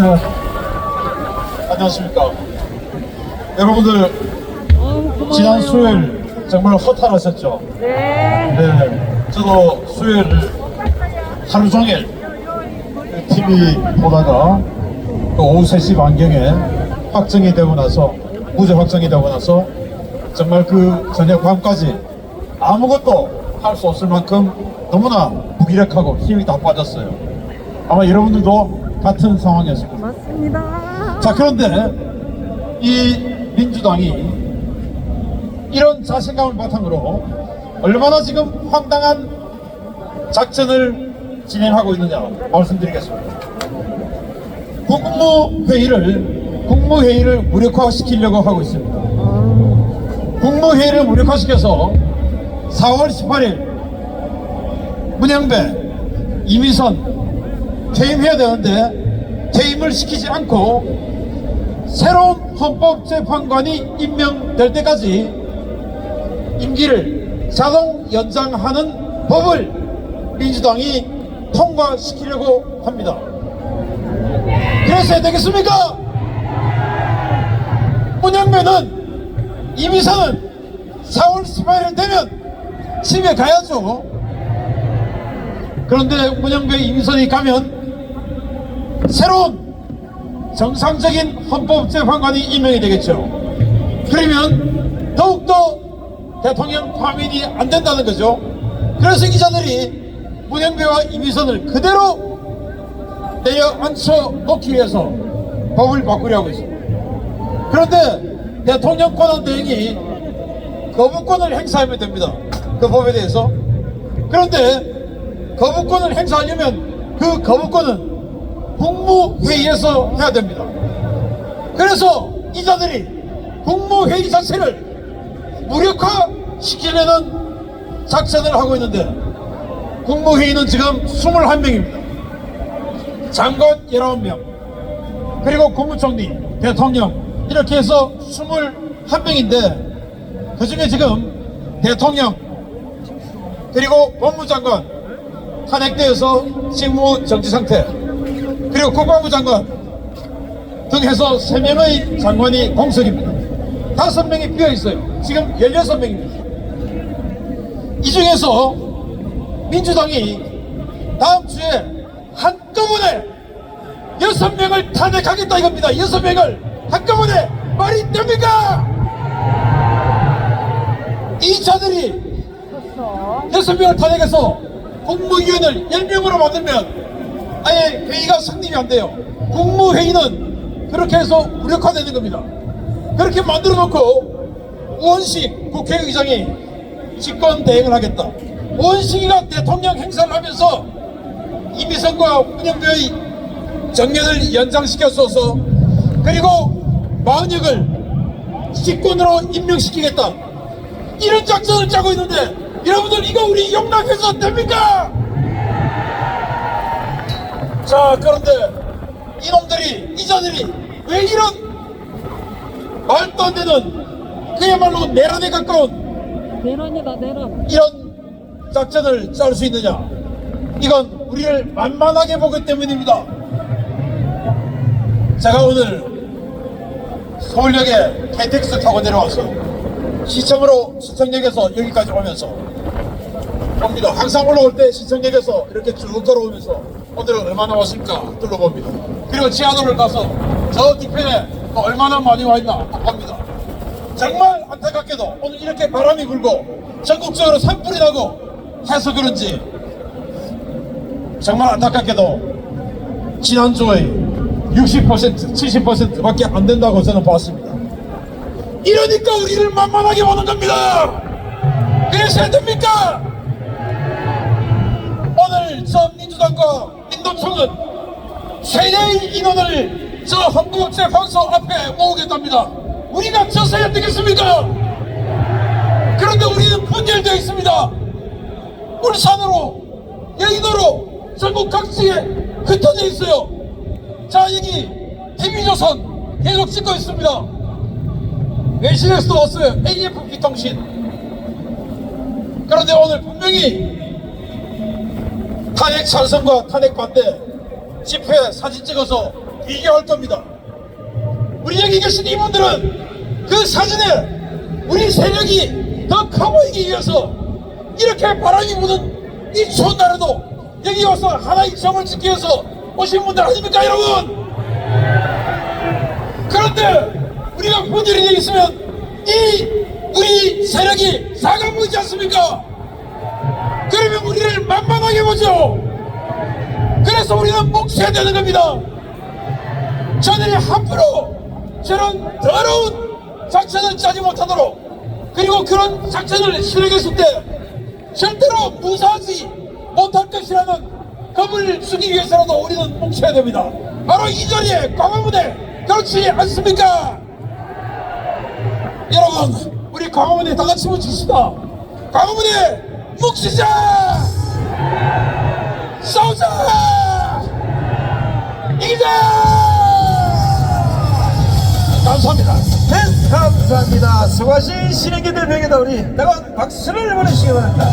네. 안녕하십니까. 여러분들, 지난 수요일 정말 허탈하셨죠? 네. 네. 저도 수요일 하루 종일 그 TV 보다가 또 오후 3시 반경에 확정이 되고 나서, 무죄 확정이 되고 나서 정말 그 저녁 밤까지 아무것도 할 수 없을 만큼 너무나 무기력하고 힘이 다 빠졌어요. 아마 여러분들도 같은 상황이었을 겁니다. 맞습니다. 자 그런데 이 민주당이 이런 자신감을 바탕으로 얼마나 지금 황당한 작전을 진행하고 있느냐 말씀드리겠습니다. 국무회의를 국무회의를 무력화시키려고 하고 있습니다. 국무회의를 무력화시켜서 4월 18일 문영배, 이미선 퇴임해야 되는데 퇴임을 시키지 않고 새로운 헌법재판관이 임명될 때까지 임기를 자동 연장하는 법을 민주당이 통과시키려고 합니다. 그래서 되겠습니까? 문영배는 이미선은 4월 18일 되면 집에 가야죠. 그런데 문영배 이미선이 가면 새로운 정상적인 헌법재판관이 임명이 되겠죠. 그러면 더욱더 대통령 파면이 안 된다는 거죠. 그래서 기자들이 문영배와 이미선을 그대로 내어 앉혀 놓기 위해서 법을 바꾸려고 있습니다. 그런데 대통령 권한 대행이 거부권을 행사하면 됩니다. 그 법에 대해서. 그런데 거부권을 행사하려면 그 거부권은 국무회의에서 해야 됩니다. 그래서 이자들이 국무회의 자체를 무력화시키려는 작전을 하고 있는데 국무회의는 지금 21명입니다. 장관 19명 그리고 국무총리, 대통령 이렇게 해서 21명인데 그 중에 지금 대통령 그리고 법무장관 탄핵되어서 직무 정지 상태 그리고 국방부 장관 등 해서 3명의 장관이 공석입니다. 5명이 비어 있어요. 지금 16명입니다. 이 중에서 민주당이 다음 주에 한꺼번에 6명을 탄핵하겠다 이겁니다. 6명을 한꺼번에 말이 됩니까? 이 자들이 그렇죠. 여섯 명을 탄핵해서 국무위원을 10명으로 만들면 아예 회의가 성립이 안 돼요. 국무회의는 그렇게 해서 무력화되는 겁니다. 그렇게 만들어 놓고 우원식 국회의장이 집권 대행을 하겠다. 우원식이가 대통령 행사를 하면서 이미선과 문영표의 정년을 연장시켰어서 그리고 마은혁을 직권으로 임명시키겠다. 이런 작전을 짜고 있는데 여러분들 이거 우리 용납해서 됩니까? 자 그런데 이놈들이 이자들이 왜 이런 말도 안 되는 그야말로 내란에 가까운 내란이다 내란. 이런 작전을 짤 수 있느냐? 이건 우리를 만만하게 보기 때문입니다. 제가 오늘 서울역에 KTX 타고 내려왔어요 시청으로 시청역에서 여기까지 오면서 봅니다. 항상 올라올 때 시청역에서 이렇게 쭉 걸어오면서 오늘은 얼마나 왔을까 둘러봅니다 그리고 지하도를 가서 저 뒤편에 또 얼마나 많이 와 있나 봅니다 정말 안타깝게도 오늘 이렇게 바람이 불고 전국적으로 산불이 나고 해서 그런지 정말 안타깝게도 지난주에 60% 70%밖에 안 된다고 저는 봤습니다. 이러니까 우리를 만만하게 보는 겁니다. 그래서 됩니까? 최대의 인원을 저 헌법재판소 앞에 모으겠답니다. 우리가 져서야 되겠습니까? 그런데 우리는 분열되어 있습니다. 울산으로, 여의도로, 전국 각지에 흩어져 있어요. 자, 여기 TV조선 계속 찍고 있습니다. 외신에서도 왔어요. AFP 통신. 그런데 오늘 분명히 탄핵 찬성과 탄핵 반대 집회 사진 찍어서 비교할 겁니다. 우리 여기 계신 이분들은 그 사진에 우리 세력이 더 커 보이기 위해서 이렇게 바람이 부는 이 추운 날에도 여기 와서 하나의 점을 찍기 위해서 오신 분들 아닙니까 여러분? 그런데 우리가 분열이 되어 있으면 이 우리 세력이 사과 보이지 않습니까? 그러면 우리를 만만하게 보죠. 그래서 우리는 묵혀야 되는 겁니다. 저들이 함부로 저런 더러운 작전을 짜지 못하도록 그리고 그런 작전을 실행했을 때 절대로 무사하지 못할 것이라는 겁을 주기 위해서라도 우리는 뭉쳐야 됩니다. 바로 이 자리에 광화문에 그렇지 않습니까? 여러분 우리 광화문에 다 같이 뭉칩시다. 광화문에 뭉치자! 싸우자! 이기자! 감사합니다. 네, 감사합니다. 수고하신 신행계 대표에게도 우리 나간 박수를 보내시기 바랍니다.